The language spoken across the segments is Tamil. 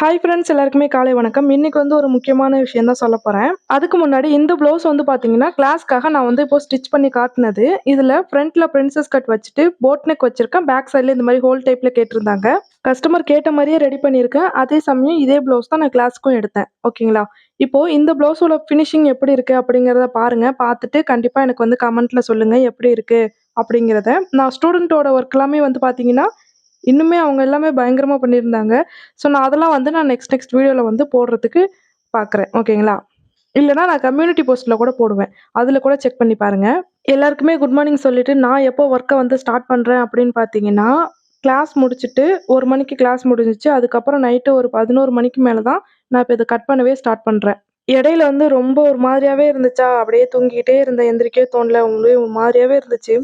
ஹாய் ஃப்ரெண்ட்ஸ் எல்லாருக்குமே காலை வணக்கம். இன்னைக்கு வந்து ஒரு முக்கியமான விஷயம் தான் சொல்ல போகிறேன் அதுக்கு முன்னாடி இந்த ப்ளவுஸ் வந்து பார்த்தீங்கன்னா கிளாஸ்க்காக நான் வந்து இப்போ ஸ்டிச் பண்ணி காட்டினது. இதில் ஃப்ரண்ட்டில் பிரின்சஸ் கட் வச்சுட்டு போட் நெக் வச்சிருக்கேன். பேக் சைடில் இந்த மாதிரி ஹோல் டைப்பில் கேட்டிருந்தாங்க. கஸ்டமர் கேட்ட மாதிரியே ரெடி பண்ணியிருக்கேன். அதே சமயம் இதே ப்ளவுஸ் தான் நான் கிளாஸ்க்கும் எடுத்தேன். ஓகேங்களா? இப்போது இந்த ப்ளவுஸோட ஃபினிஷிங் எப்படி இருக்குது அப்படிங்கிறத பாருங்கள் பார்த்துட்டு கண்டிப்பாக எனக்கு வந்து கமெண்ட்டில் சொல்லுங்கள் எப்படி இருக்குது அப்படிங்கிறத. நான் ஸ்டூடெண்ட்டோட ஒர்க் எல்லாமே வந்து பார்த்தீங்கன்னா இன்னுமே அவங்க எல்லாமே பயங்கரமாக பண்ணியிருந்தாங்க. ஸோ நான் அதெல்லாம் வந்து நான் நெக்ஸ்ட் நெக்ஸ்ட் வீடியோவில் வந்து போடுறதுக்கு பார்க்குறேன் ஓகேங்களா இல்லைனா நான் கம்யூனிட்டி போஸ்ட்டில் கூட போடுவேன். அதில் கூட செக் பண்ணி பாருங்கள் எல்லாருக்குமே குட் மார்னிங் சொல்லிவிட்டு நான் எப்போ ஒர்க்கை வந்து ஸ்டார்ட் பண்ணுறேன் அப்படின்னு பார்த்தீங்கன்னா கிளாஸ் முடிச்சுட்டு ஒரு மணிக்கு கிளாஸ் முடிஞ்சிச்சு. அதுக்கப்புறம் நைட்டு ஒரு பதினோரு மணிக்கு மேலே தான் நான் இப்போ இதை கட் பண்ணவே ஸ்டார்ட் பண்ணுறேன் இடையில வந்து ரொம்ப ஒரு மாதிரியாவே இருந்துச்சா? அப்படியே தூங்கிக்கிட்டே இருந்தேன். எந்திரிக்கவே தோணல. உங்களே ஒரு மாதிரியாவே இருந்துச்சு.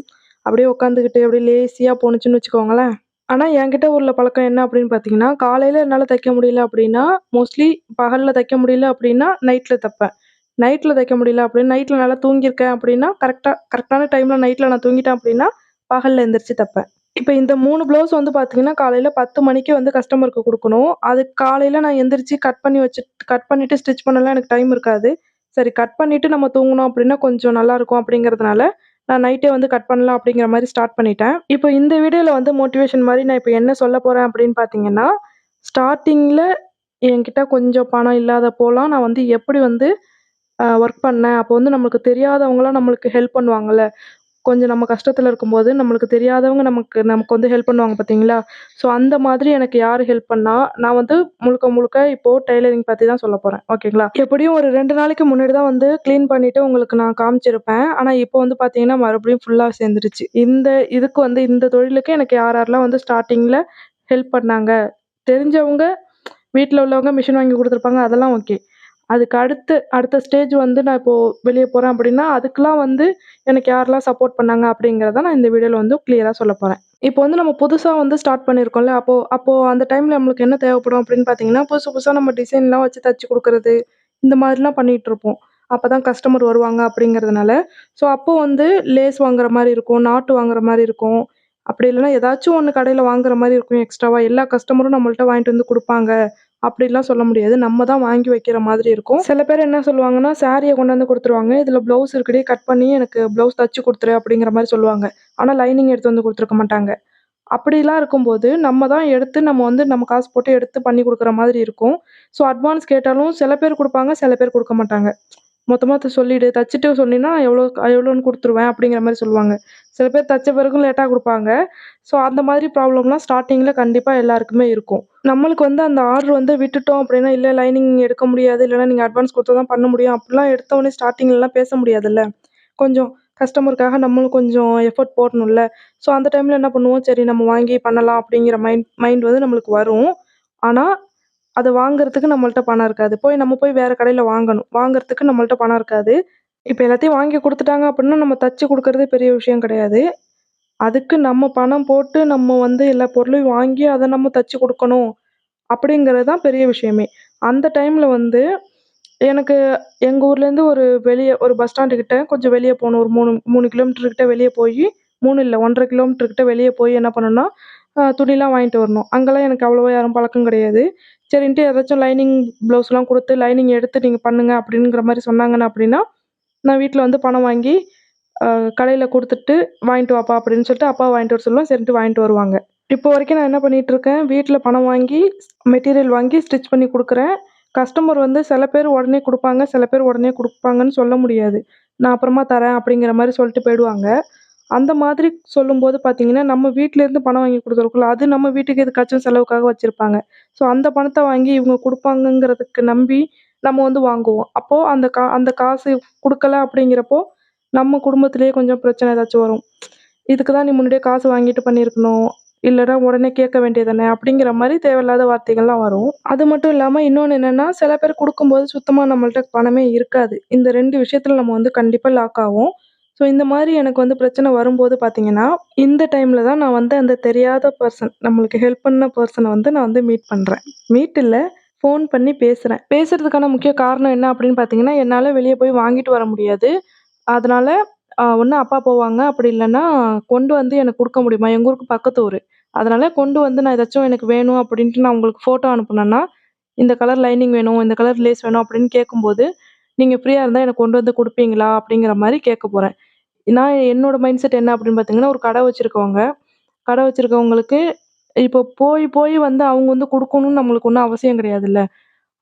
அப்படியே உட்காந்துக்கிட்டு அப்படியே லேசியாக போணுச்சுன்னு வச்சுக்கோங்களேன். ஆனால் என்கிட்ட உள்ள பழக்கம் என்ன அப்படின்னு பார்த்தீங்கன்னா காலையில் என்னால் தைக்க முடியல அப்படின்னா மோஸ்ட்லி பகலில் தைக்க முடியல அப்படின்னா நைட்டில் தைப்பேன். நைட்டில் தைக்க முடியல அப்படின்னு நைட்டில் நல்லா தூங்கியிருக்கேன் அப்படின்னா கரெக்டாக கரெக்டான டைமில் நைட்டில் நான் தூங்கிட்டேன் அப்படின்னா பகலில் எந்திரிச்சு தைப்பேன். இப்போ இந்த மூணு ப்ளவுஸ் வந்து பார்த்தீங்கன்னா காலையில் பத்து மணிக்கு வந்து கஸ்டமருக்கு கொடுக்கணும். அது காலையில் நான் எந்திரிச்சு கட் பண்ணி வச்சு கட் பண்ணிவிட்டு ஸ்டிச் பண்ணலாம் எனக்கு டைம் இருக்காது. சரி கட் பண்ணிவிட்டு நம்ம தூங்கணும் அப்படின்னா கொஞ்சம் நல்லாயிருக்கும் அப்படிங்கிறதுனால நான் நைட்டே வந்து கட் பண்ணலாம் அப்படிங்கிற மாதிரி ஸ்டார்ட் பண்ணிட்டேன். இப்போ இந்த வீடியோவில் வந்து மோட்டிவேஷன் மாதிரி நான் இப்போ என்ன சொல்ல போகிறேன் அப்படின்னு பார்த்தீங்கன்னா ஸ்டார்டிங்கில் என்கிட்ட கொஞ்சம் பணம் இல்லாத போலாம் நான் வந்து எப்படி வந்து ஒர்க் பண்ணேன்? அப்போ வந்து நம்மளுக்கு தெரியாதவங்களாம் நம்மளுக்கு ஹெல்ப் பண்ணுவாங்கள்ல கொஞ்சம் நம்ம கஷ்டத்தில் இருக்கும்போது நம்மளுக்கு தெரியாதவங்க நமக்கு நமக்கு வந்து ஹெல்ப் பண்ணுவாங்க பார்த்தீங்களா? ஸோ அந்த மாதிரி எனக்கு யார் ஹெல்ப் பண்ணால் நான் வந்து முழுக்க முழுக்க இப்போது டெய்லரிங் பற்றி தான் சொல்ல போகிறேன் ஓகேங்களா எப்படியும் ஒரு ரெண்டு நாளைக்கு முன்னாடி தான் வந்து க்ளீன் பண்ணிவிட்டு உங்களுக்கு நான் காமிச்சிருப்பேன். ஆனால் இப்போ வந்து பார்த்தீங்கன்னா மறுபடியும் ஃபுல்லாக சேர்ந்துருச்சு. இந்த இதுக்கு வந்து இந்த தொழிலுக்கு எனக்கு யார் யாரெல்லாம் வந்து ஸ்டார்டிங்கில் ஹெல்ப் பண்ணாங்க? தெரிஞ்சவங்க வீட்டில் உள்ளவங்க மிஷின் வாங்கி கொடுத்துருப்பாங்க அதெல்லாம் ஓகே அதுக்கு அடுத்து அடுத்த ஸ்டேஜ் வந்து நான் இப்போது வெளியே போகிறேன் அப்படின்னா அதுக்கெலாம் வந்து எனக்கு யாரெல்லாம் சப்போர்ட் பண்ணாங்க அப்படிங்கிறத நான் இந்த வீடியோவில் வந்து கிளியராக சொல்ல போகிறேன் இப்போ வந்து நம்ம புதுசாக வந்து ஸ்டார்ட் பண்ணியிருக்கோம்ல அப்போது அப்போது அந்த டைமில் நம்மளுக்கு என்ன தேவைப்படும் அப்படின்னு பார்த்தீங்கன்னா புதுசு புதுசாக நம்ம டிசைன்லாம் வச்சு தச்சு கொடுக்குறது இந்த மாதிரிலாம் பண்ணிகிட்டு இருப்போம். அப்போ தான் கஸ்டமர் வருவாங்க அப்படிங்கிறதுனால. ஸோ அப்போது வந்து லேஸ் வாங்குற மாதிரி இருக்கும் நாட்டு வாங்குற மாதிரி இருக்கும். அப்படி இல்லைன்னா ஏதாச்சும் ஒன்று கடையில் வாங்குற மாதிரி இருக்கும் எக்ஸ்ட்ராவாக எல்லா கஸ்டமரும் நம்மள்ட்ட வாங்கிட்டு வந்து கொடுப்பாங்க. அப்படிலாம் சொல்ல முடியாது. நம்ம தான் வாங்கி வைக்கிற மாதிரி இருக்கும். சில பேர் என்ன சொல்லுவாங்கன்னா சாரியை கொண்டாந்து கொடுத்துருவாங்க. இதில் ப்ளவுஸ் இருக்குடி கட் பண்ணி எனக்கு ப்ளவுஸ் தச்சு கொடுத்துரு அப்படிங்கிற மாதிரி சொல்லுவாங்க. ஆனால் லைனிங் எடுத்து வந்து கொடுத்துருக்க மாட்டாங்க. அப்படிலாம் இருக்கும்போது நம்ம தான் எடுத்து நம்ம வந்து நம்ம காசு போட்டு எடுத்து பண்ணி கொடுக்குற மாதிரி இருக்கும். ஸோ அட்வான்ஸ் கேட்டாலும் சில பேர் கொடுப்பாங்க சில பேர் கொடுக்க மாட்டாங்க. மொத்தமாக சொல்லிவிடு தச்சுட்டு சொன்னீங்கன்னா எவ்வளோ எவ்வளோன்னு கொடுத்துருவேன் அப்படிங்கிற மாதிரி சொல்லுவாங்க. சில பேர் தச்ச பிறகும் லேட்டாக கொடுப்பாங்க. ஸோ அந்த மாதிரி ப்ராப்ளம்லாம் ஸ்டார்டிங்கில் கண்டிப்பாக எல்லாருக்குமே இருக்கும். நம்மளுக்கு வந்து அந்த ஆர்டர் வந்து விட்டுட்டோம் அப்படின்னா இல்லை லைனிங் எடுக்க முடியாது. இல்லைனா நீங்கள் அட்வான்ஸ் கொடுத்தா தான் பண்ண முடியும். அப்படிலாம் எடுத்தவொடனே ஸ்டார்டிங்லலாம் பேச முடியாதுல்ல. கொஞ்சம் கஸ்டமருக்காக நம்மளும் கொஞ்சம் எஃபர்ட் போடணும்ல. ஸோ அந்த டைமில் என்ன பண்ணுவோம்? சரி நம்ம வாங்கி பண்ணலாம் அப்படிங்கிற மைண்ட் மைண்ட் வந்து நம்மளுக்கு வரும். ஆனால் அதை வாங்குறதுக்கு நம்மள்ட்ட பணம் இருக்காது. போய் நம்ம போய் வேறு கடையில் வாங்கணும். வாங்குறதுக்கு நம்மள்ட்ட பணம் இருக்காது. இப்போ எல்லாத்தையும் வாங்கி கொடுத்துட்டாங்க அப்படின்னா நம்ம தச்சு கொடுக்கறது பெரிய விஷயம் கிடையாது. அதுக்கு நம்ம பணம் போட்டு நம்ம வந்து எல்லா பொருளையும் வாங்கி அதை நம்ம தச்சு கொடுக்கணும் அப்படிங்கிறது தான் பெரிய விஷயமே. அந்த டைமில் வந்து எனக்கு எங்கள் ஊர்லேருந்து ஒரு வெளியே ஒரு பஸ் ஸ்டாண்டு கிட்ட கொஞ்சம் வெளியே போகணும். ஒரு மூணு மூணு கிலோமீட்டர்கிட்ட வெளியே போய் மூணு இல்லை ஒன்றரை கிலோமீட்டர்கிட்ட வெளியே போய் என்ன பண்ணணும்னா துணிலாம் வாங்கிட்டு வரணும். அங்கெல்லாம் எனக்கு அவ்வளோவா யாரும் பழக்கம் கிடையாது. சரின்ட்டு ஏதாச்சும் லைனிங் ப்ளவுஸ்லாம் கொடுத்து லைனிங் எடுத்து நீங்கள் பண்ணுங்க அப்படிங்கிற மாதிரி சொன்னாங்கன்னா அப்படின்னா நான் வீட்டில் வந்து பணம் வாங்கி கடையில் கொடுத்துட்டு வாங்கிட்டு வாப்பா அப்படின்னு சொல்லிட்டு அப்பா வாங்கிட்டு வர சொல்லுவேன் சரின்ட்டு வாங்கிட்டு வருவாங்க. இப்போ வரைக்கும் நான் என்ன பண்ணிகிட்ருக்கேன் வீட்டில் பணம் வாங்கி மெட்டீரியல் வாங்கி ஸ்டிச் பண்ணி கொடுக்குறேன். கஸ்டமர் வந்து சில பேர் உடனே கொடுப்பாங்க சில பேர் உடனே கொடுப்பாங்கன்னு சொல்ல முடியாது. நான் அப்புறமா தரேன் அப்படிங்கிற மாதிரி சொல்லிட்டு போயிடுவாங்க. அந்த மாதிரி சொல்லும்போது பார்த்தீங்கன்னா நம்ம வீட்டிலேருந்து பணம் வாங்கி கொடுத்துருக்கோம்ல அது நம்ம வீட்டுக்கு எதுக்காச்சும் செலவுக்காக வச்சுருப்பாங்க. ஸோ அந்த பணத்தை வாங்கி இவங்க கொடுப்பாங்கங்கிறதுக்கு நம்பி நம்ம வந்து வாங்குவோம். அப்போது அந்த கா அந்த காசு கொடுக்கல அப்படிங்கிறப்போ நம்ம குடும்பத்திலேயே கொஞ்சம் பிரச்சனை ஏதாச்சும் வரும். இதுக்கு தான் நீ முன்னாடியே காசு வாங்கிட்டு பண்ணியிருக்கணும். இல்லைனா உடனே கேட்க வேண்டியதானே அப்படிங்கிற மாதிரி தேவையில்லாத வார்த்தைகள்லாம் வரும். அது மட்டும் இல்லாமல் இன்னொன்று என்னென்னா சில பேர் கொடுக்கும்போது சுத்தமாக நம்மள்ட்ட பணமே இருக்காது. இந்த ரெண்டு விஷயத்தில் நம்ம வந்து கண்டிப்பாக லாக் ஆகும் ஸோ இந்த மாதிரி எனக்கு வந்து பிரச்சனை வரும்போது பார்த்தீங்கன்னா இந்த டைமில் தான் நான் வந்து அந்த தெரியாத பர்சன் நம்மளுக்கு ஹெல்ப் பண்ண பர்சனை வந்து நான் வந்து மீட் பண்ணுறேன் மீட் இல்லை ஃபோன் பண்ணி பேசுகிறேன் பேசுகிறதுக்கான முக்கிய காரணம் என்ன அப்படின்னு பார்த்தீங்கன்னா என்னால் வெளியே போய் வாங்கிட்டு வர முடியாது. அதனால் ஒன்று அப்பா போவாங்க அப்படி இல்லைன்னா கொண்டு வந்து எனக்கு கொடுக்க முடியுமா? எங்கள் ஊருக்கு பக்கத்து ஊர். அதனால் கொண்டு வந்து நான் ஏதாச்சும் எனக்கு வேணும் அப்படின்ட்டு நான் உங்களுக்கு ஃபோட்டோ அனுப்புனேன்னா இந்த கலர் லைனிங் வேணும், இந்த கலர் லேஸ் வேணும் அப்படின்னு கேட்கும்போது, நீங்கள் ஃப்ரீயாக இருந்தால் எனக்கு கொண்டு வந்து கொடுப்பீங்களா அப்படிங்கிற மாதிரி கேட்க போகிறேன் நான் என்னோட மைண்ட் செட் என்ன அப்படின்னு பார்த்தீங்கன்னா, ஒரு கடை வச்சுருக்கவங்க கடை வச்சுருக்கவங்களுக்கு இப்போ போய் போய் வந்து அவங்க வந்து கொடுக்கணுன்னு நம்மளுக்கு ஒன்றும் அவசியம் கிடையாதுல்ல.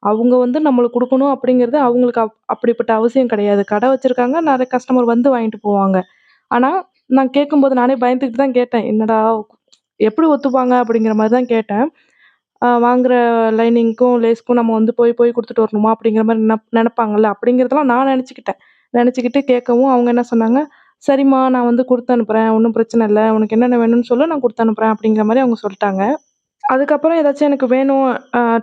அவங்க வந்து நம்மளுக்கு கொடுக்கணும் அப்படிங்கிறது அவங்களுக்கு அப் அப்படிப்பட்ட அவசியம் கிடையாது. கடை வச்சுருக்காங்க நிறைய கஸ்டமர் வந்து வாங்கிட்டு போவாங்க. ஆனால் நான் கேட்கும்போது நானே பயந்துக்கிட்டு தான் கேட்டேன். என்னடா எப்படி ஒத்துப்பாங்க? அப்படிங்கிற மாதிரி தான் கேட்டேன். வாங்குகிற லைனிங்க்கும், லேஸ்க்கும் நம்ம வந்து போய் போய் கொடுத்துட்டு வரணுமா? அப்படிங்கிற மாதிரி நெனப் நெனப்பாங்கல்ல. அப்படிங்கிறதெல்லாம் நான் நினச்சிக்கிட்டேன் நினச்சிக்கிட்டு கேட்கவும் அவங்க என்ன சொன்னாங்க, "சரிம்மா நான் வந்து கொடுத்து அனுப்புறேன். ஒன்றும் பிரச்சனை இல்லை உனக்கு என்னென்ன வேணும்னு சொல்லு நான் கொடுத்து அனுப்புறேன்." அப்படிங்கிற மாதிரி அவங்க சொல்லிட்டாங்க அதுக்கப்புறம் ஏதாச்சும் எனக்கு வேணும்,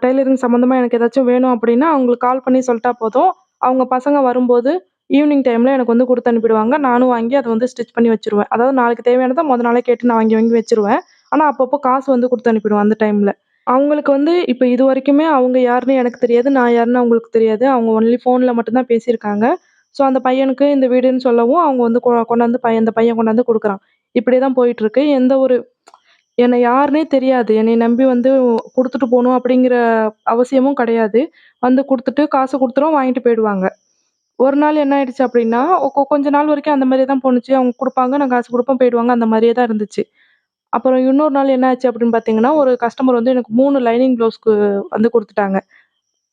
டெய்லரிங் சம்மந்தமாக எனக்கு ஏதாச்சும் வேணும் அப்படின்னா, அவங்களுக்கு கால் பண்ணி சொல்லிட்டா போதும். அவங்க பசங்க வரும்போது ஈவினிங் டைமில் எனக்கு வந்து கொடுத்து அனுப்பிடுவாங்க. நானும் வாங்கி அதை வந்து ஸ்டிச் பண்ணி வச்சுருவேன். அதாவது நாளைக்கு தேவையானதை முத நாளே கேட்டு நான் வாங்கி வாங்கி வச்சுருவேன். ஆனால் அப்பப்போ காசு வந்து கொடுத்து அனுப்பிடுவேன் அந்த டைமில் அவங்களுக்கு வந்து இப்போ இது வரைக்குமே அவங்க யாருன்னு எனக்கு தெரியாது. நான் யாருன்னு அவங்களுக்கு தெரியாது. அவங்க ஒன்லி ஃபோனில் மட்டும்தான் பேசியிருக்காங்க. ஸோ, அந்த பையனுக்கு இந்த வீடுன்னு சொல்லவும், அவங்க வந்து கொ கொண்டாந்து பையன் அந்த பையன் கொண்டாந்து கொடுக்குறான் இப்படியே தான் போயிட்டுருக்கு. எந்த ஒரு என்னை யாருன்னே தெரியாது. என்னை நம்பி வந்து கொடுத்துட்டு போகணும் அப்படிங்கிற அவசியமும் கிடையாது. வந்து கொடுத்துட்டு காசு கொடுத்துரும் வாங்கிட்டு போயிடுவாங்க. ஒரு நாள் என்ன ஆயிடுச்சு அப்படின்னா, கொஞ்ச நாள் வரைக்கும் அந்த மாதிரியே தான் போணுச்சு. அவங்க கொடுப்பாங்க நான் காசு கொடுப்போம் போயிடுவாங்க. அந்த மாதிரியே தான் இருந்துச்சு. அப்புறம் இன்னொரு நாள் என்ன ஆச்சு அப்படின்னு பார்த்தீங்கன்னா, ஒரு கஸ்டமர் வந்து எனக்கு மூணு லைனிங் ப்ளவுஸ்க்கு வந்து கொடுத்துட்டாங்க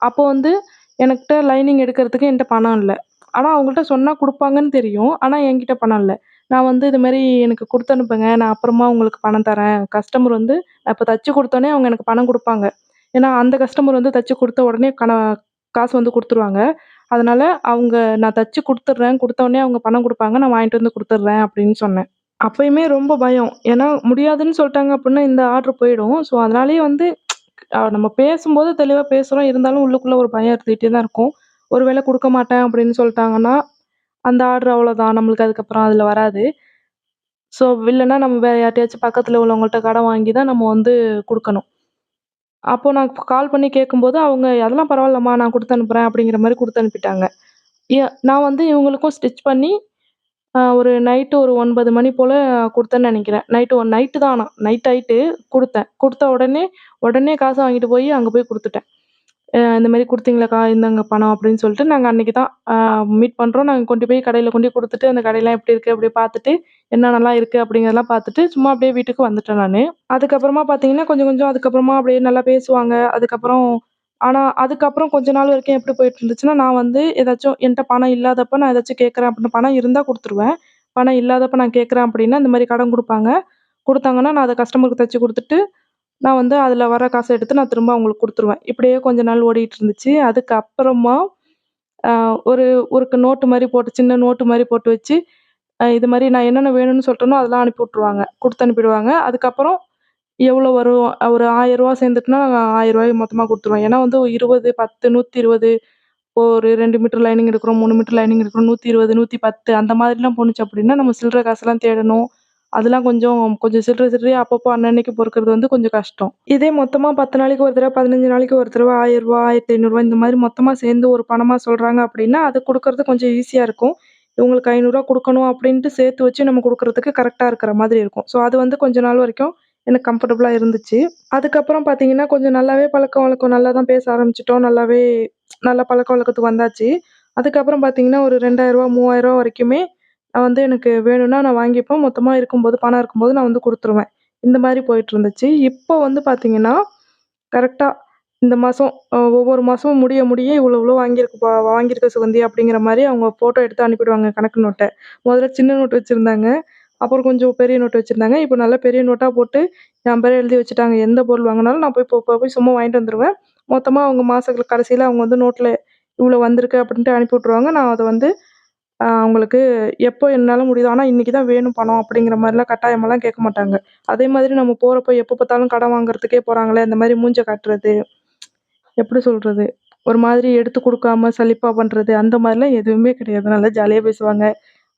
அப்போ வந்து எனக்கிட்ட லைனிங் எடுக்கிறதுக்கு என்கிட்ட பணம் இல்லை ஆனால் அவங்கள்ட்ட சொன்னால் கொடுப்பாங்கன்னு தெரியும். ஆனால் என்கிட்ட பணம் இல்லை நான் வந்து இதுமாரி எனக்கு கொடுத்து அனுப்புங்க. நான் அப்புறமா உங்களுக்கு பணம் தரேன். கஸ்டமர் வந்து நான் தச்சு கொடுத்தோன்னே அவங்க எனக்கு பணம் கொடுப்பாங்க ஏன்னா அந்த கஸ்டமர் வந்து தச்சு கொடுத்த உடனே கண காசு வந்து கொடுத்துருவாங்க அதனால் அவங்க நான் தச்சு கொடுத்துட்றேன் குடுத்தோனே அவங்க பணம் கொடுப்பாங்க நான் வாங்கிட்டு வந்து கொடுத்துட்றேன் அப்படின்னு சொன்னேன். அப்பயுமே ரொம்ப பயம். ஏன்னா முடியாதுன்னு சொல்லிட்டாங்க அப்படின்னா இந்த ஆர்டர் போயிடும். ஸோ அதனாலேயே வந்து நம்ம பேசும்போது தெளிவாக பேசுகிறோம் இருந்தாலும் உள்ளுக்குள்ளே ஒரு பயம் இருந்துகிட்டே தான் இருக்கும். ஒரு வேளை மாட்டேன் அப்படின்னு சொல்லிட்டாங்கன்னா அந்த ஆர்டர் அவ்வளோதான். நம்மளுக்கு அதுக்கப்புறம் அதில் வராது. ஸோ இல்லைன்னா நம்ம வேறு யார்ட்டையாச்சும் பக்கத்தில் உள்ளவங்கள்ட்ட கடன் வாங்கி தான் நம்ம வந்து கொடுக்கணும் அப்போது நான் கால் பண்ணி கேட்கும்போது அவங்க, "அதெல்லாம் பரவாயில்லம்மா நான் கொடுத்து அனுப்புகிறேன் அப்படிங்கிற மாதிரி கொடுத்து அனுப்பிட்டாங்க. எ நான் வந்து இவங்களுக்கும் ஸ்டிச் பண்ணி ஒரு நைட்டு ஒரு ஒன்பது மணி போல் கொடுத்தேன்னு நினைக்கிறேன் நைட்டு ஒன் நைட்டு தான் ஆனால் நைட் ஆகிட்டு கொடுத்தேன் கொடுத்த உடனே, உடனே காசு வாங்கிட்டு போய் அங்கே போய் கொடுத்துட்டேன் இந்த மாதிரி குடுத்தீங்களாக்கா, இந்தாங்க பணம் அப்படின்னு சொல்லிட்டு நாங்கள் அன்றைக்கி தான் மீட் பண்ணுறோம் நாங்கள் கொண்டு போய் கடையில் கொண்டு கொடுத்துட்டு அந்த கடையெல்லாம் எப்படி இருக்குது அப்படி பார்த்துட்டு, என்னென்னலாம் இருக்குது அப்படிங்கிறதெல்லாம் பார்த்துட்டு, சும்மா அப்படியே வீட்டுக்கு வந்துட்டேன் நான். அதுக்கப்புறமா பார்த்தீங்கன்னா, கொஞ்சம் கொஞ்சம் அதுக்கப்புறமா அப்படியே நல்லா பேசுவாங்க. அதுக்கப்புறம் ஆனால் அதுக்கப்புறம் கொஞ்ச நாள் வரைக்கும் எப்படி போயிட்டு இருந்துச்சுன்னா, நான் வந்து ஏதாச்சும் என்கிட்ட பணம் இல்லாதப்ப நான் ஏதாச்சும் கேட்குறேன் அப்படின்னு பணம் இருந்தால் கொடுத்துருவேன். பணம் இல்லாதப்ப நான் கேட்குறேன் அப்படின்னா, இந்த மாதிரி கடன் கொடுப்பாங்க. கொடுத்தாங்கன்னா நான் அதை கஸ்டமருக்கு தச்சு கொடுத்துட்டு நான் வந்து அதில் வர காசை எடுத்து நான் திரும்ப அவங்களுக்கு கொடுத்துருவேன் இப்படியே கொஞ்ச நாள் ஓடிட்டு இருந்துச்சு. அதுக்கப்புறமா ஒரு ஒரு நோட்டு மாதிரி போட்டு சின்ன நோட்டு மாதிரி போட்டு வச்சு, இது மாதிரி நான் என்னென்ன வேணும்னு சொல்கிறேனோ அதெல்லாம் அனுப்பி விட்ருவாங்க கொடுத்து அனுப்பிடுவாங்க. அதுக்கப்புறம் எவ்வளோ வரும்? ஒரு ரூ. 1000 சேர்ந்துட்டுனா, நாங்கள் 1000 மொத்தமாக கொடுத்துருவோம் ஏன்னா வந்து 20, 10, 120 ஒரு ரெண்டு மீட்டர் லைனிங் எடுக்கிறோம், மூணு மீட்டர் லைனிங் எடுக்கிறோம், 120, 110 அந்த மாதிரிலாம் போணுச்சு அப்படின்னா, நம்ம சில்லற காசுலாம் தேடணும். அதெல்லாம் கொஞ்சம் கொஞ்சம் சில்லற சில்லறையாக அப்பப்போ அன்னன்னைக்கு பொறுக்கிறது வந்து கொஞ்சம் கஷ்டம். இதே மொத்தமாக பத்து நாளைக்கு ஒரு தடவை பதினஞ்சு நாளைக்கு ஒரு தடவ ரூ. 1000, ரூ. 1500 இந்த மாதிரி மொத்தமாக சேர்ந்து ஒரு பணமாக சொல்கிறாங்க அப்படின்னா, அது கொடுக்கறது கொஞ்சம் ஈஸியாக இருக்கும். இவங்களுக்கு ஐநூறுரூவா கொடுக்கணும் அப்படின்ட்டு சேர்த்து வச்சு நம்ம கொடுக்குறதுக்கு கரெக்டாக இருக்கிற மாதிரி இருக்கும். ஸோ அது வந்து கொஞ்ச நாள் வரைக்கும் எனக்கு கம்ஃபர்டபுளாக இருந்துச்சு. அதுக்கப்புறம் பார்த்தீங்கன்னா, கொஞ்சம் நல்லாவே பழக்கம் வழக்கம் நல்லா தான் பேச ஆரம்பிச்சிட்டோம் நல்லாவே நல்ல பழக்கவழக்கத்துக்கு வந்தாச்சு. அதுக்கப்புறம் பார்த்தீங்கன்னா, ஒரு ரெண்டாயிரரூவா மூவாயிரரூவா வரைக்குமே வந்து எனக்கு வேணும்னா நான் வாங்கிப்பேன். மொத்தமாக இருக்கும்போது பணம் இருக்கும்போது நான் வந்து கொடுத்துருவேன் இந்த மாதிரி போயிட்டு இருந்துச்சு இப்போ வந்து பார்த்தீங்கன்னா, கரெக்டாக இந்த மாதம் ஒவ்வொரு மாதமும் முடிய முடிய இவ்வளோ இவ்வளோ வாங்கியிருக்குப்பா வாங்கியிருக்க சுகந்தி அப்படிங்கிற மாதிரி அவங்க ஃபோட்டோ எடுத்து அனுப்பிடுவாங்க கணக்கு நோட்டை முதல்ல சின்ன நோட்டு வச்சிருந்தாங்க. அப்புறம் கொஞ்சம் பெரிய நோட்டு வச்சுருந்தாங்க இப்போ நல்லா பெரிய நோட்டாக போட்டு என் பேரை எழுதி வச்சுட்டாங்க. எந்த பொருள் வாங்கினாலும் நான் போய் போய் சும்மா வாங்கிட்டு வந்துருவேன். மொத்தமாக அவங்க மாதங்களுக்கு கடைசியில் அவங்க வந்து நோட்டில் இவ்வளோ வந்திருக்கு அப்படின்ட்டு அனுப்பி விட்ருவாங்க நான் அதை வந்து அவங்களுக்கு எப்போ என்னால் முடியுதோ ஆனால் இன்றைக்கி தான் வேணும் பணம் அப்படிங்கிற மாதிரிலாம் கட்டாயமெல்லாம் கேட்க மாட்டாங்க. அதே மாதிரி நம்ம போகிறப்ப எப்போ பார்த்தாலும் கடன் வாங்குறதுக்கே போகிறாங்களே அந்த மாதிரி மூஞ்ச காட்டுறது, எப்படி சொல்கிறது ஒரு மாதிரி எடுத்து கொடுக்காம சலிப்பாக பண்ணுறது அந்த மாதிரிலாம் எதுவுமே கிடையாது. நல்லா ஜாலியாக பேசுவாங்க.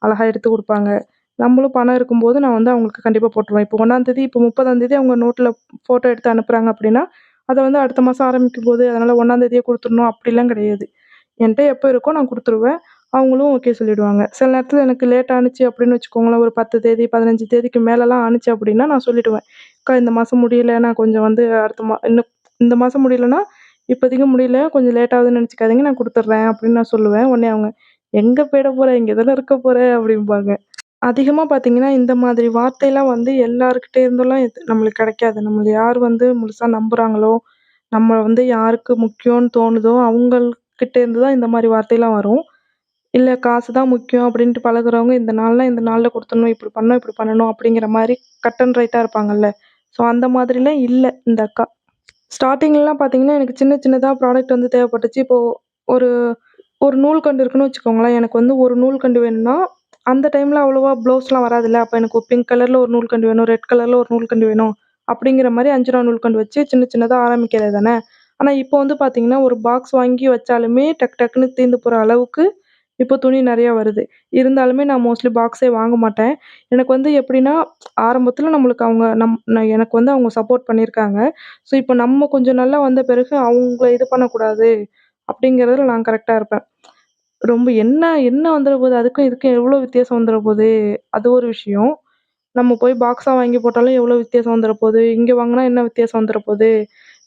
அழகாக எடுத்து கொடுப்பாங்க நம்மளும் பணம் இருக்கும்போது நான் வந்து அவங்களுக்கு கண்டிப்பாக போட்டுருவேன். இப்போ ஒன்றாந்தேதி இப்போ முப்பதாந்தேதி அவங்க நோட்டில் ஃபோட்டோ எடுத்து அனுப்புகிறாங்க அப்படின்னா, அதை வந்து அடுத்த மாதம் ஆரம்பிக்கும்போது, அதனால 1ஆம் தேதியே குடுத்துடணும் அப்படிலாம் கிடையாது. என்கிட்ட எப்போ இருக்கோ நான் கொடுத்துருவேன் அவங்களும் ஓகே சொல்லிவிடுவாங்க சில நேரத்தில் எனக்கு லேட் ஆனுச்சு அப்படின்னு வச்சுக்கோங்களேன், ஒரு 10 தேதி, 15 தேதிக்கு மேலெலாம் ஆனுச்சு அப்படின்னா நான் சொல்லிவிடுவேன் அக்கா இந்த மாதம் முடியல. நான் கொஞ்சம் வந்து அடுத்த மா இன்னும் இந்த மாதம் முடியலன்னா, இப்போதைக்கு முடியல. கொஞ்சம் லேட் ஆகுதுன்னு நினச்சிக்காதீங்க நான் கொடுத்துட்றேன் அப்படின்னு நான் சொல்லுவேன். உடனே அவங்க, எங்கே போயிட போகிற இங்கே தானே இருக்க போகிற அப்படிம்பாங்க. அதிகமாக பார்த்தீங்கன்னா, இந்த மாதிரி வார்த்தையெல்லாம் வந்து எல்லாருக்கிட்டே இருந்தெல்லாம் நம்மளுக்கு கிடைக்காது. நம்மளை யார் வந்து முழுசாக நம்புகிறாங்களோ நம்ம வந்து யாருக்கு முக்கியம்னு தோணுதோ, அவங்கள்கிட்ட இருந்து தான் இந்த மாதிரி வார்த்தையெல்லாம் வரும். இல்லை காசு தான் முக்கியம் அப்படின்ட்டு பழகுறவங்க, இந்த நாள்னா இந்த நாளில் கொடுத்துடணும் இப்படி பண்ணணும், இப்படி பண்ணணும் அப்படிங்கிற மாதிரி கட் அண்ட் ரைட்டாக இருப்பாங்கல்ல. ஸோ அந்த மாதிரிலாம் இல்லை இந்த அக்கா. ஸ்டார்டிங்லலாம் பார்த்தீங்கன்னா, எனக்கு சின்ன சின்னதாக ப்ராடக்ட் வந்து தேவைப்பட்டுச்சு. இப்போது ஒரு ஒரு நூல்கண்டு இருக்குன்னு வச்சுக்கோங்களேன். எனக்கு வந்து ஒரு நூல்கண்டு வேணும்னா, அந்த டைமில் அவ்வளோவா ப்ளவுஸ்லாம் வராதுல்ல. அப்போ எனக்கு பிங்க் கலரில் ஒரு நூல்கண்டு வேணும், ரெட் கலரில் ஒரு நூல்கண்டு வேணும். அப்படிங்கிற மாரி 5 ரூவா நூல்கண்டு வச்சு சின்ன சின்னதாக ஆரம்பிக்கிறது தானே. ஆனால் இப்போ வந்து பார்த்தீங்கன்னா, ஒரு பாக்ஸ் வாங்கி வச்சாலுமே டக் டக்குன்னு தீர்ந்து போகிற அளவுக்கு இப்போ துணி நிறையா வருது. இருந்தாலுமே நான் மோஸ்ட்லி பாக்ஸே வாங்க மாட்டேன். எனக்கு வந்து எப்படின்னா, ஆரம்பத்தில் நம்மளுக்கு அவங்க நம் நான் எனக்கு வந்து அவங்க சப்போர்ட் பண்ணியிருக்காங்க. ஸோ இப்போ நம்ம கொஞ்சம் நல்லா வந்த பிறகு அவங்கள இது பண்ணக்கூடாது அப்படிங்கிறதுல நான் கரெக்டாக இருப்பேன். ரொம்ப என்ன என்ன வந்துட போகுது அதுக்கும் இதுக்கும் எவ்வளோ வித்தியாசம் வந்துட போகுது அது ஒரு விஷயம். நம்ம போய் பாக்ஸாக வாங்கி போட்டாலும் எவ்வளோ வித்தியாசம் வந்துட போது? இங்கே வாங்கினா என்ன வித்தியாசம் வந்துட போகுது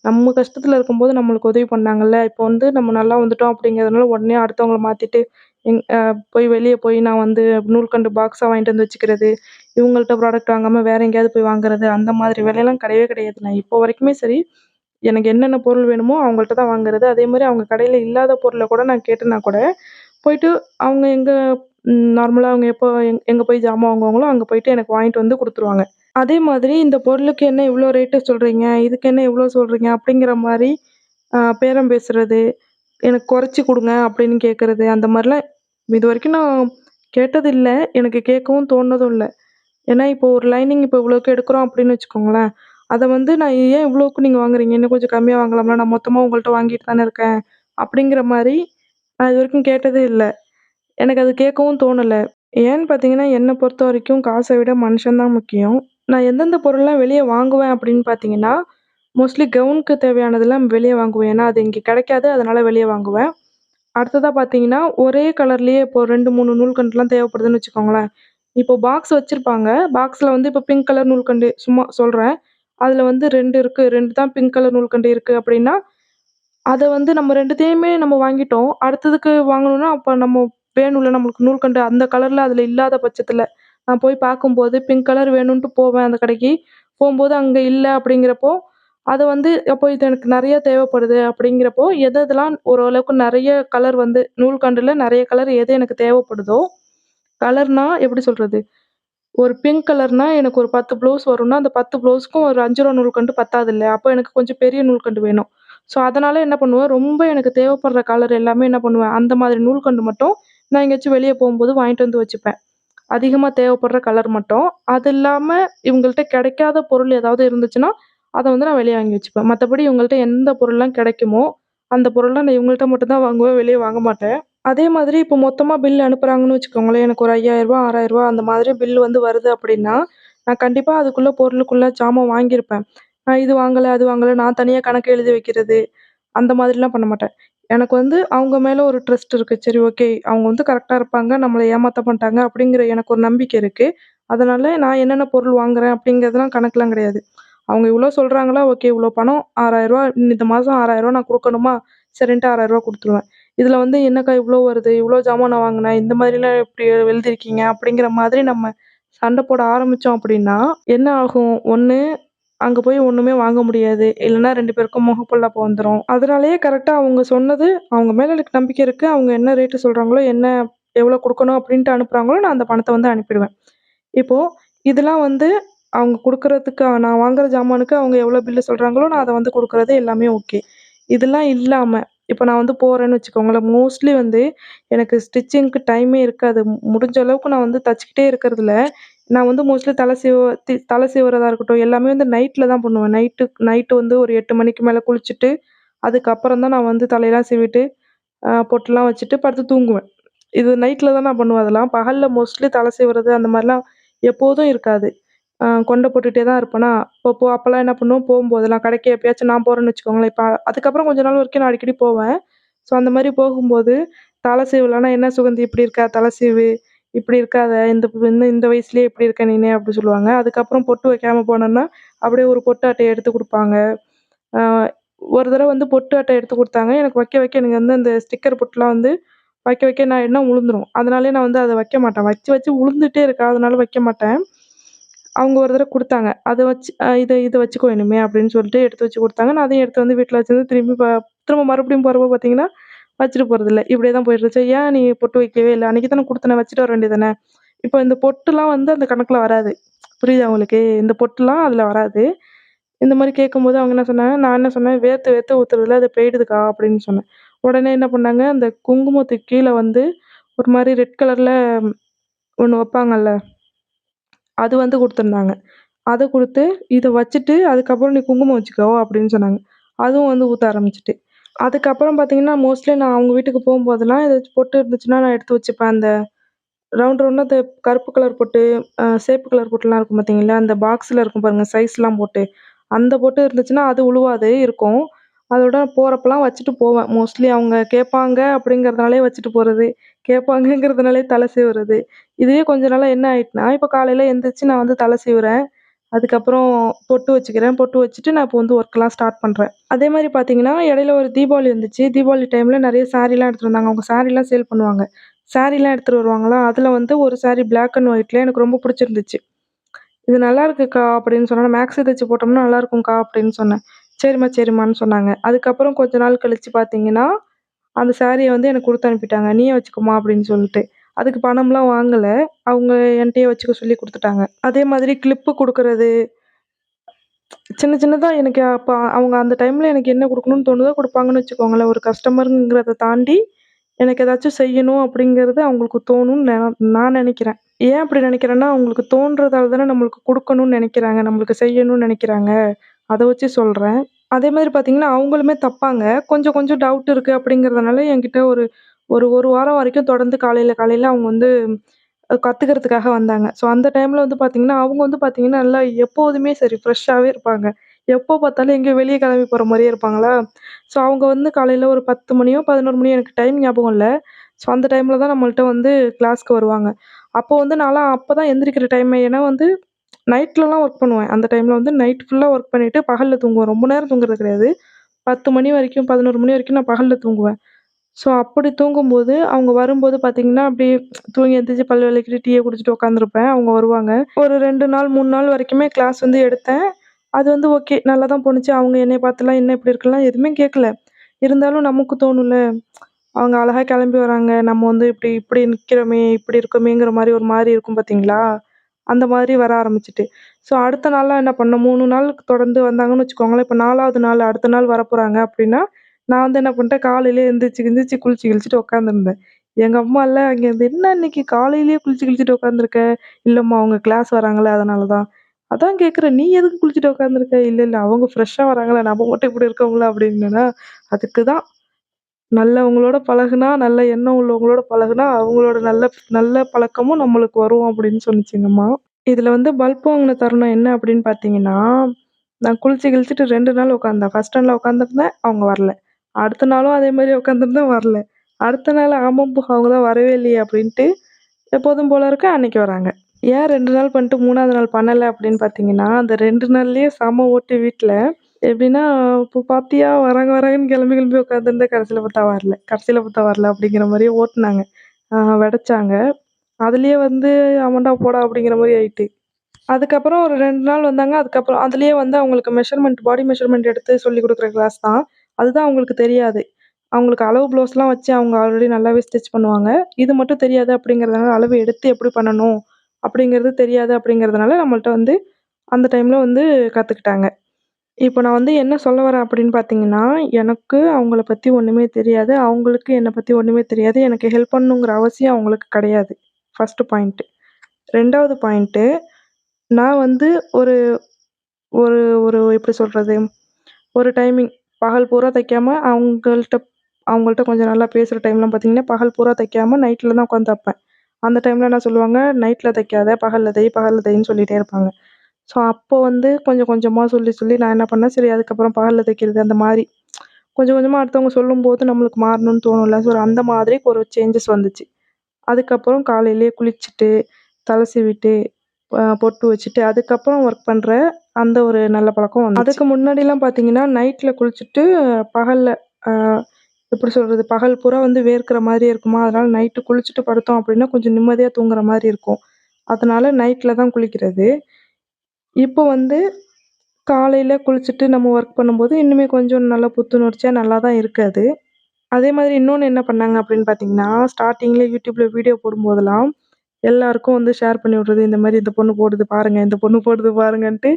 நம்ம கஷ்டத்தில் இருக்கும்போது நம்மளுக்கு உதவி பண்ணாங்கல்ல. இப்போ வந்து நம்ம நல்லா வந்துட்டோம் அப்படிங்கிறதுனால உடனே அடுத்தவங்கள மாற்றிட்டு எங் போய் வெளியே போய் நான் வந்து நூல்கண்டு பாக்ஸாக வாங்கிட்டு வந்து வச்சுக்கிறது. இவங்கள்ட்ட ப்ராடக்ட் வாங்காமல் வேற எங்கேயாவது போய் வாங்குறது. அந்த மாதிரி வேலையெல்லாம் கிடையவே கிடையாது. நான் இப்போ வரைக்குமே சரி, எனக்கு என்னென்ன பொருள் வேணுமோ அவங்கள்ட்ட தான் வாங்குறது. அதே மாதிரி அவங்க கடையில் இல்லாத பொருளை கூட நான் கேட்டேன்னா கூட, போயிட்டு அவங்க எங்கே நார்மலாக அவங்க எப்போ எங் எங்கே போய் ஜாமான் வாங்குவாங்களோ, அங்கே போயிட்டு எனக்கு வாங்கிட்டு வந்து கொடுத்துருவாங்க அதே மாதிரி இந்த பொருளுக்கு என்ன இவ்வளோ ரேட்டு சொல்கிறீங்க இதுக்கு என்ன இவ்வளோ சொல்கிறீங்க அப்படிங்கிற மாதிரி பேரம் பேசுகிறது எனக்கு குறைச்சி கொடுங்க அப்படின்னு கேட்கறது, அந்த மாதிரிலாம் இது வரைக்கும் நான் கேட்டதில்ல. எனக்கு கேட்கவும் தோணதும் இல்லை ஏன்னா இப்போ ஒரு லைனிங் இப்போ இவ்வளோக்கு எடுக்கிறோம் அப்படின்னு வச்சுக்கோங்களேன். அதை வந்து நான் ஏன் இவ்வளோக்கு நீங்கள் வாங்குறீங்க? இன்னும் கொஞ்சம் கம்மியாக வாங்கலாம்ல. நான் மொத்தமாக உங்கள்கிட்ட வாங்கிட்டு தானே இருக்கேன். அப்படிங்கிற மாதிரி நான் இது வரைக்கும் கேட்டதே இல்லை எனக்கு அது கேட்கவும் தோணலை ஏன்னு பார்த்தீங்கன்னா, என்னை பொறுத்த வரைக்கும் காசை விட மனுஷன் தான் முக்கியம். நான் எந்தெந்த பொருள்லாம் வெளியே வாங்குவேன் அப்படின்னு பார்த்தீங்கன்னா, மோஸ்ட்லி கவுனுக்கு தேவையானதெல்லாம் வெளியே வாங்குவேன். ஏன்னா, அது இங்கே கிடைக்காது. அதனால் வெளியே வாங்குவேன். அடுத்ததாக பார்த்தீங்கன்னா, ஒரே கலர்லேயே இப்போ 2, 3 நூல்கண்டுலாம் தேவைப்படுதுன்னு வச்சுக்கோங்களேன். இப்போ பாக்ஸ் வச்சுருப்பாங்க பாக்ஸில் வந்து இப்போ பிங்க் கலர் நூல்கண்டு சும்மா சொல்கிறேன் அதில் வந்து ரெண்டு இருக்குது ரெண்டு தான் பிங்க் கலர் நூல்கண்டு இருக்குது அப்படின்னா, அதை வந்து நம்ம ரெண்டுத்தையுமே நம்ம வாங்கிட்டோம். அடுத்ததுக்கு வாங்கணும்னா, அப்போ நம்ம வேணும்ல நம்மளுக்கு நூல்கண்டு அந்த கலரில் அதில் இல்லாத பட்சத்தில் நான் போய் பார்க்கும்போது பிங்க் கலர் வேணும்ன்ட்டு போவேன் அந்த கடைக்கு. போகும்போது அங்கே இல்லை அப்படிங்கிறப்போ, அது வந்து அப்போ இது எனக்கு நிறைய தேவைப்படுது அப்படிங்கிறப்போ, எது எதெல்லாம் ஓரளவுக்கு நிறைய கலர் வந்து நூல்கண்டில் நிறைய கலர் எது எனக்கு தேவைப்படுதோ, கலர்னால் எப்படி சொல்கிறது ஒரு பிங்க் கலர்னால் எனக்கு ஒரு 10 ப்ளவுஸ் வரும்னா, அந்த 10 ப்ளவுஸ்க்கும் ஒரு அஞ்சு ரூபா நூல்கண்டு பத்தாதுல்ல. அப்போ எனக்கு கொஞ்சம் பெரிய நூல்கண்டு வேணும். ஸோ, அதனால் என்ன பண்ணுவேன், ரொம்ப எனக்கு தேவைப்படுற கலர் எல்லாமே என்ன பண்ணுவேன், அந்த மாதிரி நூல்கண்டு மட்டும் நான் எங்கேயாச்சும் வெளியே போகும்போது வாங்கிட்டு வந்து வச்சுப்பேன். அதிகமாக தேவைப்படுற கலர் மட்டும். அது இல்லாமல் இவங்கள்ட்ட கிடைக்காத பொருள் ஏதாவது இருந்துச்சுன்னா, அதை வந்து நான் வெளியே வாங்கி வச்சுப்பேன். மற்றபடி இவங்கள்ட்ட எந்த பொருள்லாம் கிடைக்குமோ, அந்த பொருள்லாம் நான் இவங்கள்ட்ட மட்டும் தான் வாங்குவேன். வெளியே வாங்க மாட்டேன். அதே மாதிரி இப்போ மொத்தமாக பில் அனுப்புகிறாங்கன்னு வச்சுக்கோங்களேன். எனக்கு ஒரு ஐயாயிரரூபா ஆறாயிரரூபா அந்த மாதிரி பில் வந்து வருது அப்படின்னா, நான் கண்டிப்பாக அதுக்குள்ளே பொருளுக்குள்ளே ஜாமான் வாங்கியிருப்பேன். நான் இது வாங்கலை அது வாங்கலை நான் தனியாக கணக்கு எழுதி வைக்கிறது, அந்த மாதிரிலாம் பண்ண மாட்டேன். எனக்கு வந்து அவங்க மேலே ஒரு ட்ரஸ்ட் இருக்குது சரி ஓகே. அவங்க வந்து கரெக்டாக இருப்பாங்க. நம்மளை ஏமாற்ற மாட்டாங்க அப்படிங்கிற எனக்கு ஒரு நம்பிக்கை இருக்குது அதனால் நான் என்னென்ன பொருள் வாங்குறேன் அப்படிங்கிறதுலாம் கணக்கெலாம் கிடையாது. அவங்க இவ்வளோ சொல்கிறாங்களா ஓகே இவ்வளோ பணம் ஆறாயிரரூவா இந்த மாதம் ஆறாயிரரூவா நான் கொடுக்கணுமா சரின்ட்டு ஆறாயிரரூவா கொடுத்துருவேன் இதில் வந்து என்னக்கா இவ்வளோ வருது? இவ்வளோ ஜாமான் நான் இந்த மாதிரிலாம் எப்படி எழுதிருக்கீங்க அப்படிங்கிற மாதிரி நம்ம சண்டை போட ஆரம்பித்தோம் அப்படின்னா, என்ன ஆகும்? ஒன்று அங்கே போய் ஒன்றுமே வாங்க முடியாது. இல்லைன்னா ரெண்டு பேருக்கும் முகப்பல்லாப்போ வந்துடும் அதனாலேயே கரெக்டாக அவங்க சொன்னது அவங்க மேலே எனக்கு நம்பிக்கை இருக்குது அவங்க என்ன ரேட்டு சொல்கிறாங்களோ என்ன எவ்வளோ கொடுக்கணும் அப்படின்ட்டு அனுப்புகிறாங்களோ நான் அந்த பணத்தை வந்து அனுப்பிடுவேன். இப்போது இதெல்லாம் வந்து அவங்க குடுக்குறதுக்கு நான் வாங்குற ஜாமானுக்கு அவங்க எவ்வளோ பில்லு சொல்கிறாங்களோ நான் அதை வந்து கொடுக்குறது எல்லாமே ஓகே. இதெல்லாம் இல்லாமல் இப்போ நான் வந்து போகிறேன்னு வச்சுக்கோங்களேன், மோஸ்ட்லி வந்து எனக்கு ஸ்டிச்சிங்க்கு டைமே இருக்காது. முடிஞ்ச அளவுக்கு நான் வந்து தைச்சிக்கிட்டே இருக்கிறதுல, நான் வந்து மோஸ்ட்லி தலை சீவ தலை தல சீவுறதா இருக்கட்டும், எல்லாமே வந்து நைட்டில் தான் பண்ணுவேன். நைட்டு நைட்டு வந்து ஒரு எட்டு மணிக்கு மேலே குளிச்சுட்டு, அதுக்கப்புறம் தான் நான் வந்து தலையெல்லாம் சீவிட்டு, பொட்டெல்லாம் பொட்டுலாம் வச்சுட்டு படுத்து தூங்குவேன். இது நைட்டில் தான் நான் பண்ணுவேன் அதெல்லாம். பகலில் மோஸ்ட்லி தலை சீவுறது அந்த மாதிரிலாம் எப்போதும் இருக்காது. கொண்டை போட்டுகிட்டே தான் இருப்பேனா, அப்போ போ அப்பலாம் என்ன பண்ணுவோம், போம்போதெல்லாம் கடைக்கு எப்பயாச்சும் நான் போகிறேன்னு வச்சுக்கோங்களேன், இப்போ அதுக்கப்புறம் கொஞ்ச நாள் வரைக்கும் நான் அடிக்கடி போவேன். ஸோ அந்த மாதிரி போகும்போது, தல சீவலன்னா, "என்ன சுகந்தி இப்படி இருக்கா தலை சீவு. இப்படி இருக்காத. இந்த இன்னும் இந்த வயசுலேயே இப்படி இருக்க நீனே அப்படி சொல்லுவாங்க. அதுக்கப்புறம் பொட்டு வைக்காமல் போனேன்னா, அப்படியே ஒரு பொட்டு அட்டையை எடுத்து கொடுப்பாங்க ஒரு தடவை வந்து பொட்டு அட்டை எடுத்து கொடுத்தாங்க எனக்கு வைக்க வைக்க எனக்கு வந்து அந்த ஸ்டிக்கர் பொட்டுலாம் வந்து வைக்க வைக்க நான் என்ன உழுந்துரும். அதனாலே நான் வந்து அதை வைக்க மாட்டேன். வச்சு வச்சு உழுந்துட்டே இருக்கா, அதனால வைக்க மாட்டேன். அவங்க ஒரு தடவை கொடுத்தாங்க அதை வச்சு இதை இதை வச்சுக்கோ இனிமே அப்படின்னு சொல்லிட்டு எடுத்து வச்சு கொடுத்தாங்க நான் அதையும் எடுத்து வந்து வீட்டில் வச்சுருந்து திரும்பி ப திரும்ப மறுபடியும் போகிறப்ப பார்த்தீங்கன்னா, வச்சுட்டு போகிறதில்ல இப்படியே தான் போயிட்டுருந்துச்சு. "ஏன் நீ பொட்டு வைக்கவே இல்லை அன்றைக்கி தானே கொடுத்தனே வச்சுட்டு வர வேண்டியது தானே?" இப்போ இந்த பொட்டுலாம் வந்து அந்த கணக்கில் வராது. புரியுதா உங்களுக்கு? இந்த பொட்டுலாம் அதில் வராது. இந்த மாதிரி கேட்கும்போது அவங்க என்ன சொன்னாங்க, நான் என்ன சொன்னேன், "வேர்த்து வேர்த்து ஊற்றுறதுல அது போயிடுதுக்கா" அப்படின்னு சொன்னேன். உடனே என்ன பண்ணாங்க, அந்த குங்குமத்துக்கு கீழே வந்து ஒரு மாதிரி ரெட் கலரில் ஒன்று வைப்பாங்கல்ல, அது வந்து கொடுத்துருந்தாங்க அதை கொடுத்து இதை வச்சுட்டு அதுக்கப்புறம் நீ குங்குமம் வச்சுக்கோ" அப்படின்னு சொன்னாங்க. அதுவும் வந்து ஊற்ற ஆரம்பிச்சிட்டு அதுக்கப்புறம் பார்த்தீங்கன்னா, மோஸ்ட்லி நான் அவங்க வீட்டுக்கு போகும்போதெல்லாம் ஏதாச்சும் பொட்டு இருந்துச்சுன்னா நான் எடுத்து வச்சுப்பேன். அந்த ரவுண்ட் ரவுண்டாக அந்த கருப்பு கலர் பொட்டு, சேப்பு கலர் பொட்டுலாம் இருக்கும் பார்த்தீங்களா? அந்த பாக்ஸில் இருக்கும் பாருங்கள் சைஸ்லாம் போட்டு. அந்த பொட்டு இருந்துச்சுன்னா, அது உழுவாது இருக்கும். அதோட போகிறப்பெல்லாம் வச்சுட்டு போவேன். மோஸ்ட்லி அவங்க கேட்பாங்க அப்படிங்கிறதுனாலே வச்சுட்டு போகிறது கேட்பாங்கங்கிறதுனாலே தலை சீவுறது. இதுவே கொஞ்ச நாளாக என்ன ஆயிட்டுனா, இப்போ காலையில் எழுந்திரிச்சு நான் வந்து தலை சீவுறேன். அதுக்கப்புறம் பொட்டு வச்சுக்கிறேன். பொட்டு வச்சுட்டு நான் இப்போ வந்து ஒர்க்லாம் ஸ்டார்ட் பண்ணுறேன் அதே மாதிரி பார்த்தீங்கன்னா, இடையில ஒரு தீபாவளி வந்துச்சு. தீபாவளி டைமில் நிறைய சாரீலாம் எடுத்துட்டு வந்தாங்க. அவங்க சாரீலாம் சேல் பண்ணுவாங்க. சாரீலாம் எடுத்துகிட்டு வருவாங்களா, அதில் வந்து ஒரு சாரீ பிளாக் அண்ட் ஒயிட்டில் எனக்கு ரொம்ப பிடிச்சிருந்துச்சு "இது நல்லாருக்குக்கா" அப்படின்னு சொன்னால் "மேக்ஸி தைச்சு போட்டோம்னா நல்லா இருக்கும்க்கா அப்படின்னு சொன்னேன். "சரிம்மா, சரிம்மான்னு" சொன்னாங்க. அதுக்கப்புறம் கொஞ்ச நாள் கழித்து பார்த்தீங்கன்னா, அந்த சாரிய வந்து எனக்கு கொடுத்து அனுப்பிட்டாங்க. "நீயே வச்சுக்கோமா" அப்படின்னு சொல்லிட்டு. அதுக்கு பணம்லாம் வாங்கலை அவங்க என்கிட்டயே வச்சுக்க சொல்லி கொடுத்துட்டாங்க அதே மாதிரி கிளிப்பு கொடுக்கறது சின்ன சின்னதாக எனக்கு அப்போ அவங்க அந்த டைமில் எனக்கு என்ன கொடுக்கணும்னு தோணுதோ கொடுப்பாங்கன்னு வச்சுக்கோங்களேன். ஒரு கஸ்டமருங்கிறத தாண்டி, எனக்கு ஏதாச்சும் செய்யணும் அப்படிங்கிறது அவங்களுக்கு தோணும்னு நான் நினைக்கிறேன் ஏன் அப்படி நினைக்கிறேன்னா அவங்களுக்கு தோன்றதால தானே நம்மளுக்கு கொடுக்கணும்னு நினைக்கிறாங்க நம்மளுக்கு செய்யணும்னு நினைக்கிறாங்க அதை வச்சு சொல்கிறேன் அதே மாதிரி பார்த்தீங்கன்னா, அவங்களுமே தப்பாங்க. கொஞ்சம் கொஞ்சம் டவுட் இருக்கு அப்படிங்கிறதுனால என்கிட்ட ஒரு ஒரு 1 வாரம் வரைக்கும் தொடர்ந்து காலையில காலையில அவங்க வந்து அ கத்துக்கிறதுக்காக வந்தாங்க. ஸோ அந்த டைம்ல வந்து பார்த்தீங்கன்னா, அவங்க வந்து பார்த்தீங்கன்னா, நல்லா எப்போதுமே சரி ஃப்ரெஷ்ஷாவே இருப்பாங்க. எப்போ பார்த்தாலும் எங்கேயோ வெளிய கிளம்பி போற மாரியே இருப்பாங்களா, ஸோ அவங்க வந்து காலையில ஒரு 10 மணியோ, 11 மணியோ எனக்கு டைம் ஞாபகம் இல்ல. ஸோ அந்த டைம்ல தான் நம்மள்ட்ட வந்து கிளாஸ்க்கு வருவாங்க. அப்போ வந்து நான்லாம் அப்போ தான் எந்திரிக்கிற டைமே. ஏன்னா வந்து நைட்லலாம் ஒர்க் பண்ணுவேன். அந்த டைமில் வந்து நைட் ஃபுல்லாக ஒர்க் பண்ணிட்டு பகலில் தூங்குவேன். ரொம்ப நேரம் தூங்குறது கிடையாது. 10 மணி வரைக்கும், 11 மணி வரைக்கும் நான் பகலில் தூங்குவேன். ஸோ அப்படி தூங்கும்போது, அவங்க வரும்போது பார்த்தீங்கன்னா, அப்படியே தூங்கி எழுந்திரிச்சி பல் விளக்கிட்டு டீயை குடிச்சிட்டு உட்காந்துருப்பேன். அவங்க வருவாங்க. ஒரு ரெண்டு நாள், மூணு நாள் வரைக்குமே கிளாஸ் வந்து எடுத்தேன். அது வந்து ஓகே. நல்லா தான் போணுச்சு. அவங்க என்னை பார்த்துலாம் என்ன இப்படி இருக்குலாம் எதுவுமே கேட்கல. இருந்தாலும் நமக்கு தோணும்ல, அவங்க அழகாக கிளம்பி வராங்க. நம்ம வந்து இப்படி இப்படி நிற்கிறோமே இப்படி இருக்கோமேங்கிற மாதிரி ஒரு மாதிரி இருக்கும் பார்த்தீங்களா? அந்த மாதிரி வர ஆரம்பிச்சிட்டு ஸோ அடுத்த நாளெலாம் என்ன பண்ணேன், மூணு நாள் தொடர்ந்து வந்தாங்கன்னு வச்சுக்கோங்களேன். இப்போ நாலாவது நாள் அடுத்த நாள் வரப்போகிறாங்க அப்படின்னா, நான் வந்து என்ன பண்ணிட்டேன், காலையிலே எழுந்திரிச்சி எழுந்திரிச்சு குளிச்சு கிழிச்சுட்டு உட்காந்துருந்தேன். எங்க அம்மாலாம் அங்கேருந்து, "என்ன இன்னைக்கு காலையிலேயே குளிச்சு கிழிச்சுட்டு உட்காந்துருக்க?" இல்லைம்மா அவங்க கிளாஸ் வராங்களே அதனால தான்." "அதான் கேட்குறேன், நீ எதுக்கு குளிச்சுட்டு உட்காந்துருக்க?" இல்லை இல்லை அவங்க ஃப்ரெஷ்ஷாக வராங்களே நம்ம மட்டும் இப்படி இருக்கோம்ல" அப்படின்னா அதுக்கு தான் நல்லவங்களோட பழகுனா, நல்ல எண்ணம் உள்ளவங்களோட பழகுனா, அவங்களோட நல்ல நல்ல பழக்கமும் நம்மளுக்கு வரும் அப்படின்னு சொன்னுச்சு இதில் அம்மா. வந்து பல்ப் வாங்கின தருணம் என்ன அப்படின்னு பார்த்தீங்கன்னா, நான் குளிச்சு கிழிச்சுட்டு ரெண்டு நாள் உட்காந்தேன். ஃபஸ்ட் நாள்ல உட்காந்துருந்தேன், அவங்க வரல. அடுத்த நாளும் அதே மாதிரி உட்காந்துருந்தேன், வரல. அடுத்த நாள் ஆமாம் அவங்க தான் வரவே இல்லையே அப்படின்ட்டு, எப்போதும் போல இருக்க அன்னைக்கு வராங்க. ஏன் ரெண்டு நாள் பண்ணிட்டு மூணாவது நாள் பண்ணலை அப்படின்னு பார்த்தீங்கன்னா, அந்த ரெண்டு நாள்லேயே செம ஓட்டு வீட்டில் எப்படின்னா, "இப்போ பார்த்தியா வராங்க வராங்கன்னு கிளம்பி கிளம்பி உட்காந்துருந்தேன். கடைசியில் பார்த்தா வரல. கடைசியில் பார்த்தா வரல." அப்படிங்கிற மாதிரி ஓட்டுனாங்க. வெடைச்சாங்க அதுலேயே வந்து ஆமாண்டா போடா அப்படிங்கிற மாதிரி ஆயிட்டு. அதுக்கப்புறம் ஒரு ரெண்டு நாள் வந்தாங்க. அதுக்கப்புறம் அதுலேயே வந்து அவங்களுக்கு மெஷர்மெண்ட் பாடி மெஷர்மெண்ட் எடுத்து சொல்லிக் கொடுக்குற கிளாஸ் தான். அதுதான் அவங்களுக்கு தெரியாது. அவங்களுக்கு அளவு ப்ளவுஸ்லாம் வச்சு அவங்க ஆல்ரெடி நல்லாவே ஸ்டிச் பண்ணுவாங்க. இது மட்டும் தெரியாது அப்படிங்கிறதுனால அளவு எடுத்து எப்படி பண்ணணும் அப்படிங்கிறது தெரியாது அப்படிங்கிறதுனால நம்மள்ட்ட வந்து அந்த டைமில் வந்து கற்றுக்கிட்டாங்க இப்போ நான் வந்து என்ன சொல்ல வரேன் அப்படின்னு பார்த்தீங்கன்னா, எனக்கு அவங்கள பத்தி ஒண்ணுமே தெரியாது. அவங்களுக்கு என்ன பத்தி ஒண்ணுமே தெரியாது. எனக்கு ஹெல்ப் பண்ணணுங்கிற அவசியம் அவங்களுக்கு கிடையாது. First point. 2வது பாயிண்ட்டு, நான் வந்து ஒரு ஒரு ஒரு எப்படி சொல்றது? ஒரு டைமிங் பகல் பூரா தைக்காம அவங்கள்ட்ட அவங்கள்ட்ட கொஞ்சம் நல்லா பேசுற டைம்லாம் பார்த்தீங்கன்னா, பகல் பூரா தைக்காம நைட்ல தான் உட்காந்து தைப்பேன். அந்த டைம்ல என்ன சொல்லுவாங்க, "நைட்ல தைக்காத, பகல்ல தை, பகல்ல தைன்னு" சொல்லிட்டே இருப்பாங்க. ஸோ அப்போ வந்து கொஞ்சம் கொஞ்சமாக சொல்லி சொல்லி நான் என்ன பண்ணேன், சரி அதுக்கப்புறம் பகலில் தைக்கிறது அந்த மாதிரி கொஞ்சம் கொஞ்சமாக அடுத்தவங்க சொல்லும்போது நம்மளுக்கு மாறணும்னு தோணும்ல. ஸோ அந்த மாதிரி ஒரு சேஞ்சஸ் வந்துச்சு. அதுக்கப்புறம் காலையிலேயே குளிச்சுட்டு, தலை சீவிட்டு, பொட்டு வச்சுட்டு, அதுக்கப்புறம் ஒர்க் பண்ணுற அந்த ஒரு நல்ல பழக்கம் வந்து அதுக்கு முன்னாடிலாம் பார்த்தீங்கன்னா, நைட்டில் குளிச்சுட்டு பகலில் எப்படி சொல்கிறது பகல் பூரா வந்து வேர்க்கிற மாதிரி இருக்குமா, அதனால் நைட்டு குளிச்சுட்டு படுத்தோம் அப்படின்னா, கொஞ்சம் நிம்மதியாக தூங்குற மாதிரி இருக்கும். அதனால் நைட்டில் தான் குளிக்கிறது. இப்போ வந்து காலையில் குளிச்சுட்டு நம்ம ஒர்க் பண்ணும்போது, இன்னுமே கொஞ்சம் நல்லா புத்துணர்ச்சியாக நல்லா தான் இருக்குது அது. அதே மாதிரி இன்னொன்று என்ன பண்ணாங்க அப்படின்னு பார்த்தீங்கன்னா, ஸ்டார்டிங்கில் யூடியூப்பில் வீடியோ போடும்போதெல்லாம், எல்லாருக்கும் வந்து ஷேர் பண்ணி விடுறது. இந்த மாதிரி இந்த பொண்ணு போடுது பாருங்கள் இந்த பொண்ணு போடுது பாருங்கன்ட்டு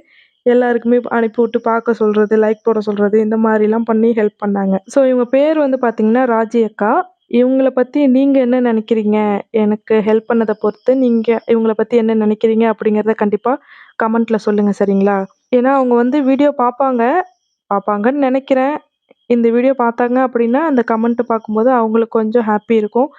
எல்லாருக்குமே அனுப்பிவிட்டு பார்க்க சொல்கிறது லைக் போட சொல்கிறது இந்த மாதிரிலாம் பண்ணி ஹெல்ப் பண்ணாங்க. ஸோ இவங்க பேர் வந்து பார்த்திங்கன்னா ராஜி அக்கா. இவங்கள பற்றி நீங்கள் என்ன நினைக்கிறீங்க எனக்கு ஹெல்ப் பண்ணதை பொறுத்து, நீங்கள் இவங்கள பற்றி என்ன நினைக்கிறீங்க அப்படிங்கிறத கண்டிப்பாக கமெண்ட்டில் சொல்லுங்கள் சரிங்களா? ஏன்னா அவங்க வந்து வீடியோ பார்ப்பாங்க. பார்ப்பாங்கன்னு நினைக்கிறேன் இந்த வீடியோ பார்த்தாங்க அப்படின்னா, அந்த கமெண்ட்டு பார்க்கும்போது அவங்களுக்கு கொஞ்சம் ஹாப்பி இருக்கும்.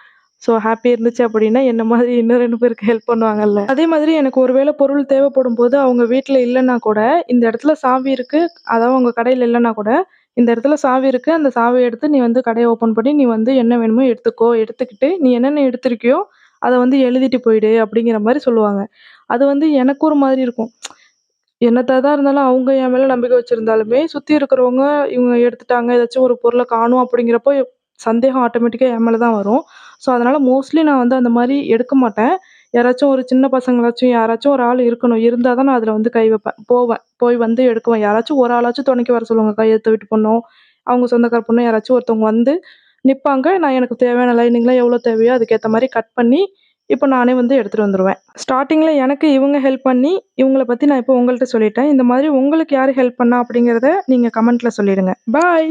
ஸோ ஹாப்பி இருந்துச்சு அப்படின்னா, என்ன மாதிரி இன்னும் ரெண்டு பேருக்கு ஹெல்ப் பண்ணுவாங்கல்ல. அதே மாதிரி எனக்கு ஒரு பொருள் பொருள் தேவைப்படும்போது, அவங்க வீட்டில் இல்லைன்னா கூட, இந்த இடத்துல சாவி இருக்குது அதாவது அவங்க கடையில் இல்லைன்னா கூட, இந்த இடத்துல சாவி இருக்குது அந்த சாவியை எடுத்து நீ வந்து கடையை ஓப்பன் பண்ணி, நீ வந்து என்ன வேணுமோ எடுத்துக்கோ. எடுத்துக்கிட்டு நீ என்னென்ன எடுத்திருக்கியோ, அதை வந்து எழுதிட்டு போயிடு அப்படிங்கிற மாதிரி சொல்லுவாங்க. அது வந்து எனக்கு ஒரு மாதிரி இருக்கும். என்னத்தை தான் இருந்தாலும் அவங்க என் மேலே நம்பிக்கை வச்சுருந்தாலுமே சுற்றி இருக்கிறவங்க இவங்க எடுத்துட்டாங்க, ஏதாச்சும் ஒரு பொருளை காணும் அப்படிங்கிறப்போ சந்தேகம் ஆட்டோமேட்டிக்காக என் மேலே தான் வரும். ஸோ அதனால் மோஸ்ட்லி நான் வந்து அந்த மாதிரி எடுக்க மாட்டேன். யாராச்சும் ஒரு சின்ன பசங்களாச்சும் யாராச்சும் ஒரு ஆள் இருக்கணும். இருந்தால் தான் நான் அதில் வந்து கை வைப்பேன். போவேன். போய் வந்து எடுக்குவேன். யாராச்சும் ஒரு ஆளாச்சும் துணைக்கு வர சொல்லுவாங்க. கையெழுத்து வீட்டு பொண்ணும் அவங்க சொந்தக்கார பொண்ணும் யாராச்சும் ஒருத்தவங்க வந்து நிற்பாங்க நான் எனக்கு தேவையான லைனிங்லாம் எவ்வளோ தேவையோ அதுக்கேற்ற மாதிரி கட் பண்ணி, இப்போ நானே வந்து எடுத்துகிட்டு வந்துடுவேன் ஸ்டார்டிங்கில் எனக்கு இவங்க ஹெல்ப் பண்ணி, இவங்கள பற்றி நான் இப்போ உங்கள்கிட்ட சொல்லிட்டேன். இந்த மாதிரி உங்களுக்கு யார் ஹெல்ப் பண்ணா அப்படிங்கிறத நீங்கள் கமெண்ட்டில் சொல்லிடுங்க. பாய்.